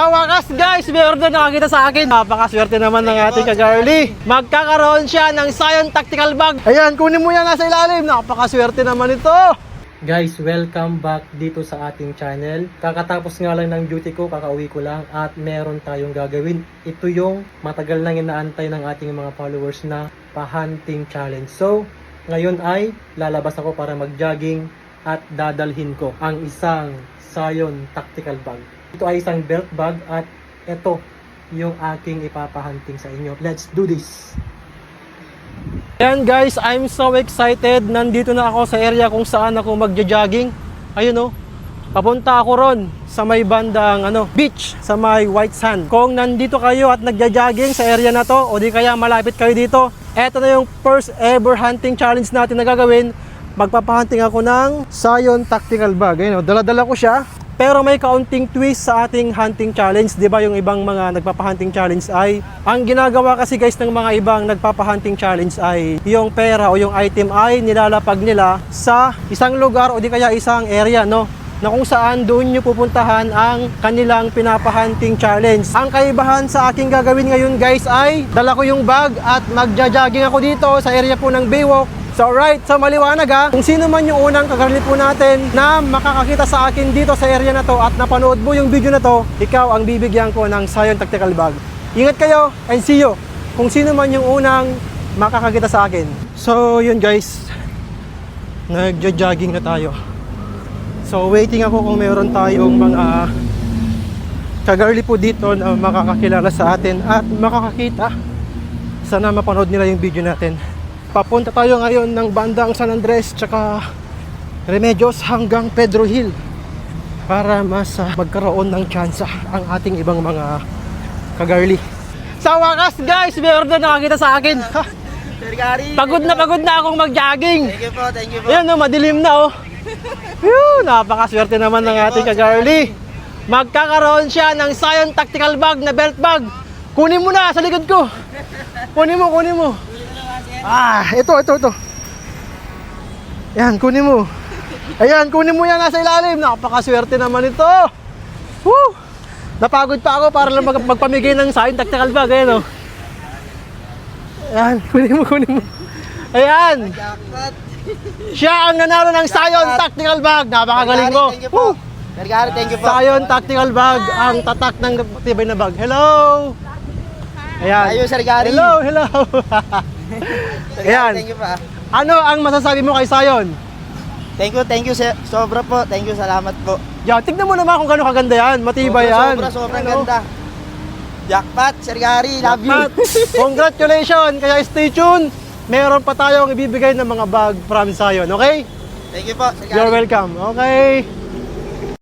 Sa wakas guys, meron na nakakita sa akin. Napakaswerte naman ng ating kagarly. Magkakaroon siya ng Scion Tactical Bag. Ayan, kunin mo yan nasa ilalim. Napakaswerte naman ito. Guys, welcome back dito sa ating channel. Kakatapos nga lang ng duty ko, kakauwi ko lang at meron tayong gagawin. Ito yung matagal nang inaantay ng ating mga followers na pa-hunting challenge. So, ngayon ay lalabas ako para mag-jogging at dadalhin ko ang isang Scion Tactical Bag. Ito ay isang belt bag at ito yung aking ipapahunting sa inyo. Let's do this! Ayan guys, I'm so excited. Nandito na ako sa area kung saan ako magja-jogging. Ayun oh. Papunta ako ron sa may bandang ano, beach sa may white sand. Kung nandito kayo at nagja-jogging sa area na to o di kaya malapit kayo dito, eto na yung first ever hunting challenge natin na gagawin. Magpapahunting ako ng Scion Tactical Bag. Ayun oh, dala-dala ko siya. Pero may kaunting twist sa ating hunting challenge. 'Di ba yung ibang mga nagpapahunting challenge ay ang ginagawa kasi guys ng mga ibang nagpapahunting challenge ay yung pera o yung item ay nilalapag nila sa isang lugar o di kaya isang area, no? na kung saan doon nyo pupuntahan ang kanilang pinapahunting challenge. Ang kaibahan sa aking gagawin ngayon guys ay dala ko yung bag at magja-jogging ako dito sa area po ng Baywalk So alright, so maliwanag ha, kung sino man yung unang kagarli po natin na makakakita sa akin dito sa area na to at napanood mo yung video na to, ikaw ang bibigyan ko ng Scion Tactical Bag. Ingat kayo and see you kung sino man yung unang makakakita sa akin. So yun guys, nagja-jogging na tayo. So waiting ako kung meron tayong mga kagarli po dito na makakakilala sa atin at makakakita. Sana mapanood nila yung video natin. Papunta tayo ngayon ng bandang San Andres tsaka Remedios hanggang Pedro Hill para mas ah, magkaroon ng tsansa ang ating ibang mga kagarli. Sa wakas guys, meron na nakakita sa akin. Ha, pagod na pagod na akong mag-jogging. Thank you po, thank you po. Ayan no, madilim na oh. Phew, napakaswerte naman ng ating kagarli. Magkakaroon siya ng Scion Tactical Bag na belt bag. Kunin mo na sa likod ko. Kunin mo, kunin mo. Ah, ito, ito, ito. Yan, kunin mo. Ayan, kunin mo yan nasa ilalim. Napakaswerte naman ito. Woo! Napagod pa ako para lang mag- magpamigay ng Scion Tactical Bag. Ayan oh. Ayan, kunin mo, kunin mo. Ayan. Siya ang nanalo ng Scion Tactical Bag. Napakagaling ko. Gary, thank you po. Scion Tactical Bag, ang tatak ng tibay na bag. Hello! Ayan. Ayun, Sir Gary. Hello, hello. Ayan. Thank you pa. ano ang masasabi mo kay Scion? Thank you, thank you, sir. Sobra po. Thank you, salamat po. Yan, tignan mo naman kung gano'ng kaganda yan. Matibay yan. Sobra, sobrang Ano? ganda. Jackpot, Sir Gary, love you. Congratulations! Kaya stay tuned. Meron pa tayong ibibigay ng mga bag from Scion, okay? Thank you po, Sir Gary. You're welcome. Okay.